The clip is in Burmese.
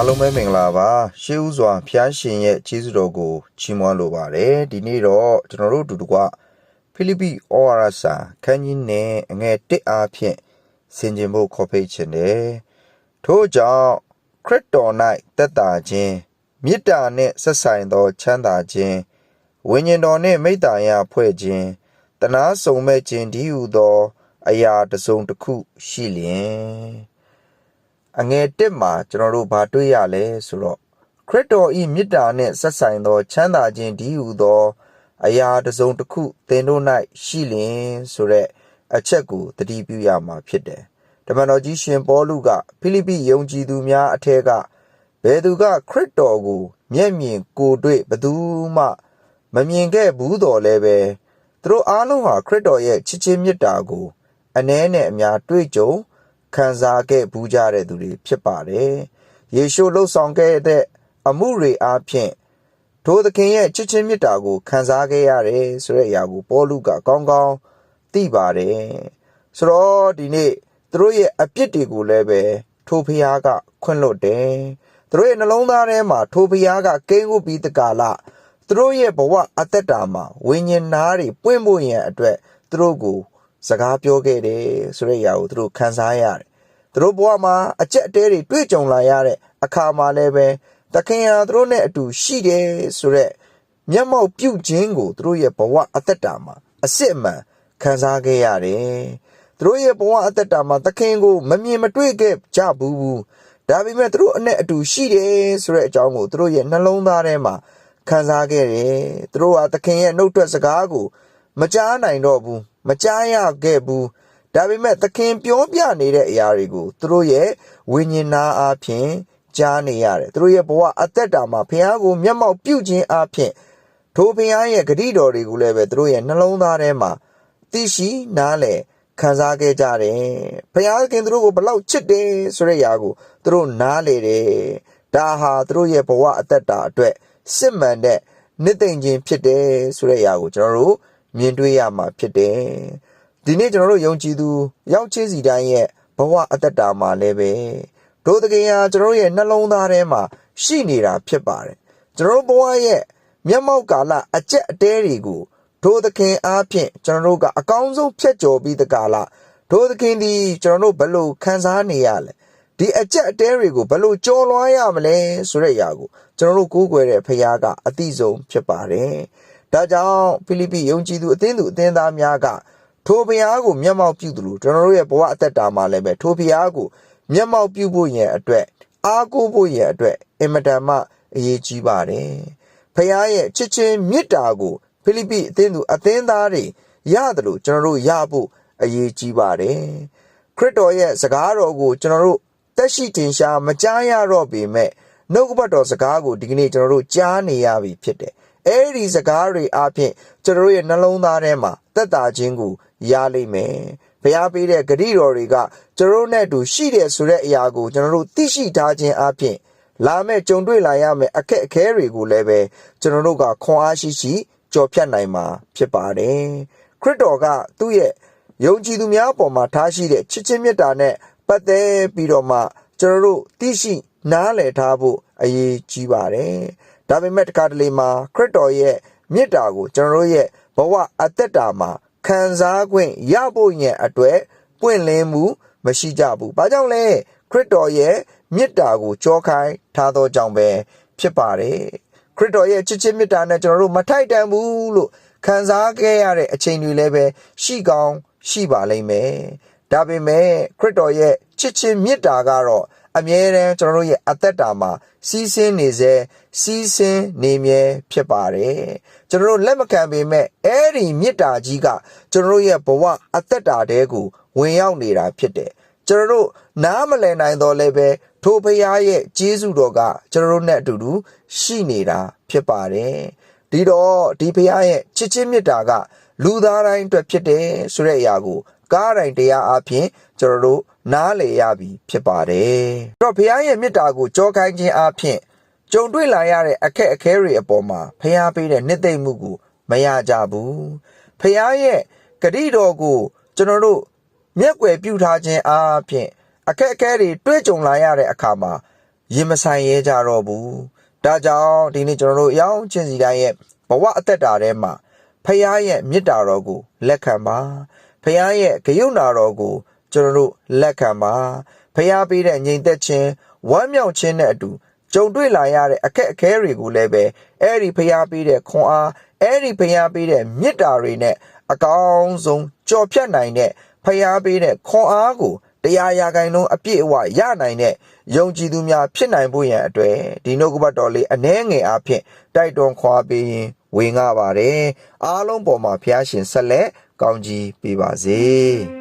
အားလုံးပဲမင်္ဂလာပါရှေးဥစွာဖျားရှင်ရဲ့ကျေးဇူးတော်ကိုချီးမွမ်းလိုပါတယ်ဒီနေ့တော့ကျွန်တော်တို့အတူတကွဖိလိပ္ပိဩဝါဒစာခန်းကြီးနဲ့အငယ်တစ်အားဖြင့်ဆင်ခြင်ဖို့ခေါ်ဖိတ်ခြင်းတယ်ထို့ကြောင့်ခရစ်တော်၌တက်တာခြင်းမေတ္တာနှင့်ဆက်ဆိုင်သောချမ်းသာခြင်းဝိညာဉ်တော်နှင့်မိတ္တာယဖွဲ့ခြင်းတနာစုံမဲ့ခြင်းဒီဟုသော အရာတစ်စုံတစ်ခုရှိလျင် အငယ်တစ်မှာကျွန်တော်တို့ဘာတွေ့ရလဲဆိုတော့ခရစ်တော်ဤမေတ္တာနှင့်ဆက်ဆိုင်သော ချမ်းသာခြင်းဒီဟုသော အရာတစ်စုံတစ်ခုသင်တို့၌ရှိလျင်ဆိုတဲ့အချက်ကိုသတိပြုရမှာဖြစ်တယ်။ဓမ္မတော်ကြီးရှင်ပေါလုကဖိလိပ္ပိယုံကြည်သူများအထက်ကဘယ်သူကခရစ်တော်ကို မျက်မြင်ကိုယ်တွေ့ဘယ်သူမှ မမြင်ခဲ့ဘူးတော်လည်းပဲသူတို့အားလုံးဟာခရစ်တော်ရဲ့ချစ်ချင်းမေတ္တာကိုအ ਨੇ နဲ့အများတွေ့ကြုံ ခံစားခဲ့ဘူးကြတဲ့သူတွေဖြစ်ပါတယ်။ယေရှုလှုပ်ဆောင်ခဲ့တဲ့အမှုတွေအားဖြင့်ထိုသခင်ရဲ့ချစ်ချင်းမေတ္တာကိုခံစားခဲ့ရတယ်ဆိုတဲ့အရာကိုပေါလုကကောင်းကောင်းသိပါတယ်။ဆိုတော့ဒီနေ့သူတို့ရဲ့အပြစ်တွေကိုလည်းပဲထိုဖျားကခွင့်လွတ်တယ်။သူတို့ရဲ့နှလုံးသားထဲမှာထိုဖျားကကိန်းဝတ်ပြီးတကာလသူတို့ရဲ့ဘဝအသက်တာမှာဝိညာဉ်သားတွေပွင့်ဖို့ရန်အတွက်သူတို့ကို စကားပြောခဲ့တယ်ဆိုတဲ့အရာကိုသူတို့ခံစားရတယ်။သူတို့ဘဝမှာအကျက်အတဲတွေတွေ့ကြုံလာရတဲ့အခါမှာလည်းပဲသခင်ဟာသူတို့နဲ့အတူရှိတယ်ဆိုတဲ့မျက်မှောက်ပြုခြင်းကိုသူတို့ရဲ့ဘဝအသက်တာမှာအစစ်အမှန်ခံစားခဲ့ရတယ်။သူတို့ရဲ့ဘဝအသက်တာမှာသခင်ကိုမမြင်မတွေ့ခဲ့ကြဘူးဘူး။ဒါပေမဲ့သူတို့အနဲ့အတူရှိတယ်ဆိုတဲ့အကြောင်းကိုသူတို့ရဲ့နှလုံးသားထဲမှာခံစားခဲ့တယ်။သူတို့ဟာသခင်ရဲ့နှုတ်ထွက်စကားကို မကြားနိုင်တော့ဘူးမကြားရခဲ့ဘူးဒါပေမဲ့သခင်ပြောပြနေတဲ့အရာတွေကိုသူတို့ရဲ့ဝိညာဉ်နာအားဖြင့်ကြားနေရတယ်သူတို့ရဲ့ဘဝအသက်တာမှာဘုရားကိုမျက်မှောက်ပြုခြင်းအားဖြင့်ထိုဘုရားရဲ့ဂရုတော်တွေကိုလည်းပဲသူတို့ရဲ့နှလုံးသားထဲမှာသိရှိနားလည်ခံစားခဲ့ကြတယ်ဘုရားခင်သူတို့ကိုဘလောက်ချစ်တယ်ဆိုတဲ့အရာကိုသူတို့နားလေတယ်ဒါဟာသူတို့ရဲ့ဘဝအသက်တာအတွက်စစ်မှန်တဲ့နှစ်သိမ့်ခြင်းဖြစ်တယ်ဆိုတဲ့အရာကိုကျွန်တော်တို့ မြင်တွေ့ရမှာဖြစ်တယ်ဒီနေ့ကျွန်တော်တို့ယုံကြည်သူရောက်ချင်းစီတိုင်းရဲ့ဘဝအသက်တာမှာလည်းပဲဒုသခင်ဟာကျွန်တော်တို့ရဲ့နှလုံးသားထဲမှာရှိနေတာဖြစ်ပါတယ်ကျွန်တော်တို့ဘဝရဲ့မျက်မှောက်ကာလအကျက်အတဲတွေကိုဒုသခင်အားဖြင့်ကျွန်တော်တို့ကအကောင်းဆုံးဖြတ်ကျော်ပြီးတကာလဒုသခင်ဒီကျွန်တော်တို့ဘယ်လိုခံစားနေရလဲဒီအကျက်အတဲတွေကိုဘယ်လိုကြော်လွှားရမလဲဆိုတဲ့အရာကိုကျွန်တော်တို့ကိုးကွယ်တဲ့ဖခင်ကအသိဆုံးဖြစ်ပါတယ်။ ဒါကြောင့်ဖိလိပ္ပိယုံကြည်သူအသင်းသူအသင်းသားများကထိုဘုရားကိုမျက်မှောက်ပြုသလိုကျွန်တော်တို့ရဲ့ဘဝအသက်တာမှာလည်းပဲထိုဘုရားကိုမျက်မှောက်ပြုဖို့ရန်အတွက်အားကိုးဖို့ရန်အတွက်အင်မတန်မှအရေးကြီးပါတယ်။ဖခင်ရဲ့ချစ်ချင်းမေတ္တာကိုဖိလိပ္ပိအသင်းသူအသင်းသားတွေရတယ်လို့ကျွန်တော်တို့ရဖို့အရေးကြီးပါတယ်။ခရစ်တော်ရဲ့စကားတော်ကိုကျွန်တော်တို့တက်ရှိတင်ရှားမကြားရတော့ပေမဲ့နှုတ်ကပတ်တော်စကားကိုဒီကနေ့ကျွန်တော်တို့ကြားနေရပြီဖြစ်တယ်။ အဲဒီစကားတွေအပြင်ကျွန်တော်တို့ရဲ့နှလုံးသားထဲမှာတက်တာခြင်းကိုရလိမ့်မယ်။ဘုရားပေးတဲ့ဂရုတော်တွေကကျွန်တော်တို့နဲ့အတူရှိတယ်ဆိုတဲ့အရာကိုကျွန်တော်တို့သိရှိထားခြင်းအပြင်လာမဲ့ကြုံတွေ့လာရမယ့်အခက်အခဲတွေကိုလည်းပဲကျွန်တော်တို့ကခွန်အားရှိရှိကြော်ဖြတ်နိုင်မှာဖြစ်ပါတယ်။ခရစ်တော်ကသူ့ရဲ့ယုံကြည်သူများအပေါ်မှာထားရှိတဲ့ချစ်ချင်းမေတ္တာနဲ့ပတ်သက်ပြီးတော့မှကျွန်တော်တို့သိရှိနားလည်ထားဖို့အရေးကြီးပါတယ်။ ဒါပေမဲ့တခါတလေမှာခရစ်တော်ရဲ့မေတ္တာကိုကျွန်တော်တို့ရဲ့ဘဝအသက်တာမှာခံစား권ရဖို့ရန်အတွက်ပွင့်လင်းမှုမရှိကြဘူး။ဘာကြောင့်လဲခရစ်တော်ရဲ့မေတ္တာကိုကြောခိုင်းထားသောကြောင့်ပဲဖြစ်ပါတယ်။ခရစ်တော်ရဲ့ချစ်ချင်းမေတ္တာနဲ့ကျွန်တော်တို့မထိုက်တန်ဘူးလို့ခံစားခဲ့ရတဲ့အချိန်တွေလည်းပဲရှိကောင်းရှိပါလိမ့်မယ်။ဒါပေမဲ့ခရစ်တော်ရဲ့ချစ်ချင်းမေတ္တာကတော့ အမြဲတမ်းကျွန်တော်တို့ရဲ့အသက်တာမှာစီးဆင်းနေစေစီးဆင်းနေမြဲဖြစ်ပါတယ်ကျွန်တော်တို့လက်မခံပေမဲ့အဲ့ဒီမေတ္တာကြီးကကျွန်တော်တို့ရဲ့ဘဝအသက်တာတဲကိုဝင်ရောက်နေတာဖြစ်တယ်ကျွန်တော်တို့နားမလည်နိုင်တော့လည်းပဲထိုဖရားရဲ့ကျေးဇူးတော်ကကျွန်တော်တို့နဲ့အတူတူရှိနေတာဖြစ်ပါတယ်ဒီတော့ဒီဖရားရဲ့ချစ်ချင်းမေတ္တာကလူသားတိုင်းအတွက်ဖြစ်တယ်ဆိုတဲ့အရာကိုကားတိုင်းတရားအပြင်ကျွန်တော်တို့ နားလည်ရပြီဖြစ်ပါတယ်။အဲ့တော့ဘုရားရဲ့မေတ္တာကိုကြောခိုင်းခြင်းအပြင်ကြုံတွေ့လာရတဲ့အခက်အခဲတွေအပေါ်မှာဘုရားပေးတဲ့နှစ်သိမ့်မှုကိုမရကြဘူး။ဘုရားရဲ့ဂရိတော်ကိုကျွန်တော်တို့မျက်ွယ်ပြုထားခြင်းအပြင်အခက်အခဲတွေတွေ့ကြုံလာရတဲ့အခါမှာရင်မဆိုင်ရဲကြတော့ဘူးဒါကြောင့်ဒီနေ့ကျွန်တော်တို့ရောင်းချင်းစီတိုင်းရဲ့ဘဝအသက်တာထဲမှာဖခင်ရဲ့မေတ္တာတော်ကိုလက်ခံပါဖခင်ရဲ့ဂရုဏာတော်ကို ကျွန်တော်တို့လက်ခံပါဖခင်ပေးတဲ့ညီသက်ခြင်းဝမ်းမြောက်ခြင်းနဲ့အတူကြုံတွေ့လာရတဲ့အခက်အခဲတွေကိုလည်းပဲအဲ့ဒီဖခင်ပေးတဲ့ခွန်အားအဲ့ဒီဖခင်ပေးတဲ့မေတ္တာတွေနဲ့အကောင်းဆုံးကြော်ဖြတ်နိုင်တဲ့ဖခင်ပေးတဲ့ခွန်အားကိုတရားရာဂိုင်လုံးအပြည့်အဝရနိုင်တဲ့ယုံကြည်သူများဖြစ်နိုင်ဖို့ရန်အတွက်ဒီနှုတ်ကပတ်တော်လေးအနှဲငယ်အားဖြင့်တိုက်တွန်းခွာပေးရင်ဝေငှပါတယ်အားလုံးပေါ်မှာဖျားရှင်ဆက်လက်ကောင်းကြီးပေးပါစေ။